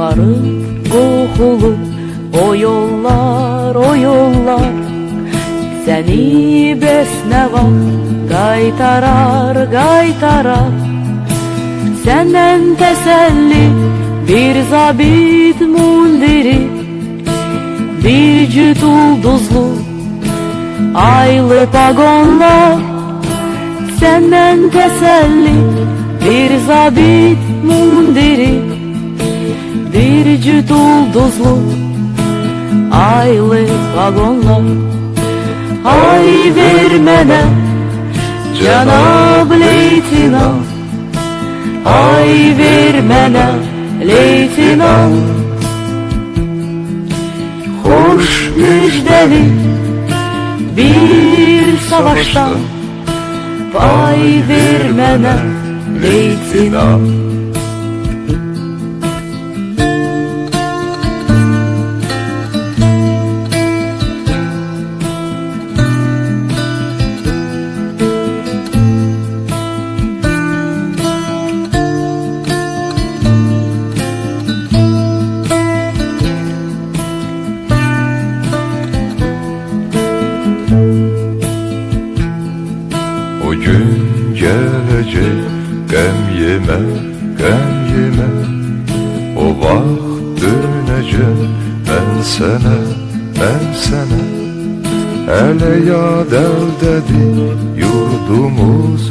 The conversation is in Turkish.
yolların kokulu O yollar, o yollar. Seni besneva Kaytarar, kaytarar. Senden teselli Bir zabit mundiri. Bir cüt ulduzlu Aylı pagonlar Senden teselli Bir zabit mundiri. Bir cüt ulduzlu Aylı vagonlar. Ay vermene Cenab leytinant Ay vermene leytinant Hoş müjdeli Bir savaştan Pay vermene leytinant gün gelecek gem yeme, gem yeme. O vaxt dönecek ben sana, ben sana Hele yad eldedi yurdumuz